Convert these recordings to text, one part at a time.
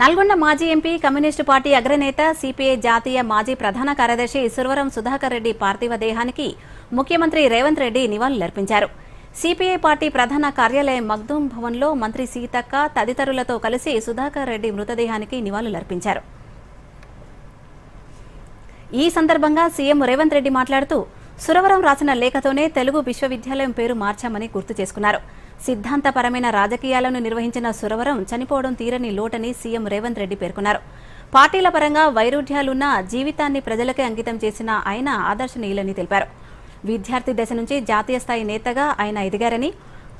నల్గొండ మాజీ MP communist party అగ్రనేత CPI జాతీయ మాజీ ప్రధాన కార్యదర్శి సురవరం సుధాకర్ రెడ్డి పార్థివ దేహానికి ముఖ్యమంత్రి రేవంత్ రెడ్డి నివాళులర్పించారు. సిపిఐ పార్టీ ప్రధాన కార్యాలయం మగ్దూం భవన్లో మంత్రి సీతక్క తదితరులతో కలిసి సుధాకర్ రెడ్డి మృతదేహానికి నివాళులర్పించారు. ఈ సందర్భంగా సీఎం రేవంత్ రెడ్డి మాట్లాడుతూ సురవరం రాసిన లేఖతోనే తెలుగు విశ్వవిద్యాలయం పేరు మార్చామని గుర్తు చేసుకున్నారు. సిద్ధాంతపరమైన రాజకీయాలను నిర్వహించిన సురవరం చనిపోవడం తీరని లోటని సీఎం రేవంత్ రెడ్డి పేర్కొన్నారు. పార్టీల పరంగా వైరుధ్యాలున్న జీవితాన్ని ప్రజలకే అంకితం చేసిన ఆయన ఆదర్శనీయులని తెలిపారు. విద్యార్థి దశ నుంచి జాతీయ స్థాయి నేతగా ఆయన ఎదిగారని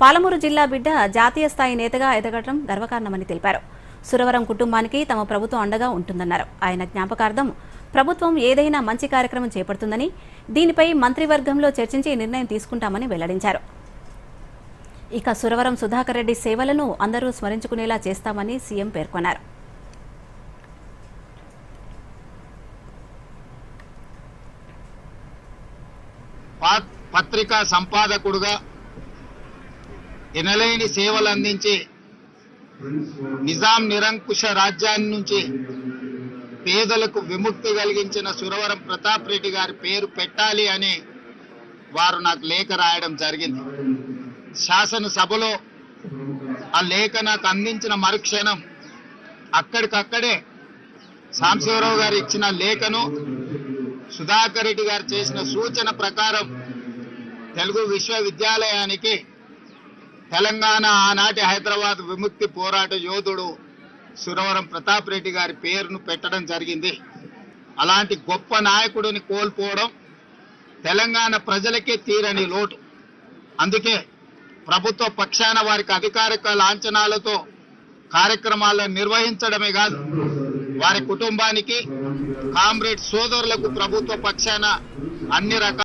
పాలమూరు జిల్లా బిడ్డ జాతీయ స్థాయి నేతగా ఎదగడం గర్వకారణమని తెలిపారు. సురవరం కుటుంబానికి తమ ప్రభుత్వం అండగా ఉంటుందన్నారు. ఆయన జ్ఞాపకార్థం ప్రభుత్వం ఏదైనా మంచి కార్యక్రమం చేపడుతుందని దీనిపై మంత్రివర్గంలో చర్చించి నిర్ణయం తీసుకుంటామని వెల్లడించారు. ఇక సురవరం సుధాకర్ రెడ్డి సేవలను అందరూ స్మరించుకునేలా చేస్తామని సీఎం పేర్కొన్నారు. పత్రికా సంపాదకుడుగా ఎనలేని సేవలు అందించి నిజాం నిరంకుశ రాజ్యాన్ని నుంచి పేదలకు విముక్తి కలిగించిన సురవరం ప్రతాప్ రెడ్డి గారి పేరు పెట్టాలి అని వారు నాకు లేఖ రాయడం జరిగింది. శాసనసభలో ఆ లేఖ నాకు అందించిన మరుక్షణం అక్కడికక్కడే సాంబశివరావు గారు ఇచ్చిన లేఖను సుధాకర్ రెడ్డి గారు చేసిన సూచన ప్రకారం తెలుగు విశ్వవిద్యాలయానికి తెలంగాణ ఆనాటి హైదరాబాద్ విముక్తి పోరాట యోధుడు సురవరం ప్రతాప్ రెడ్డి గారి పేరును పెట్టడం జరిగింది. అలాంటి గొప్ప నాయకుడిని కోల్పోవడం తెలంగాణ ప్రజలకే తీరని లోటు. అందుకే ప్రభుత్వ పక్షాన వారికి అధికారిక లాంఛనాలతో కార్యక్రమాలను నిర్వహించడమే కాదు వారి కుటుంబానికి కామ్రేడ్ సోదరులకు ప్రభుత్వ పక్షాన అన్ని రకాల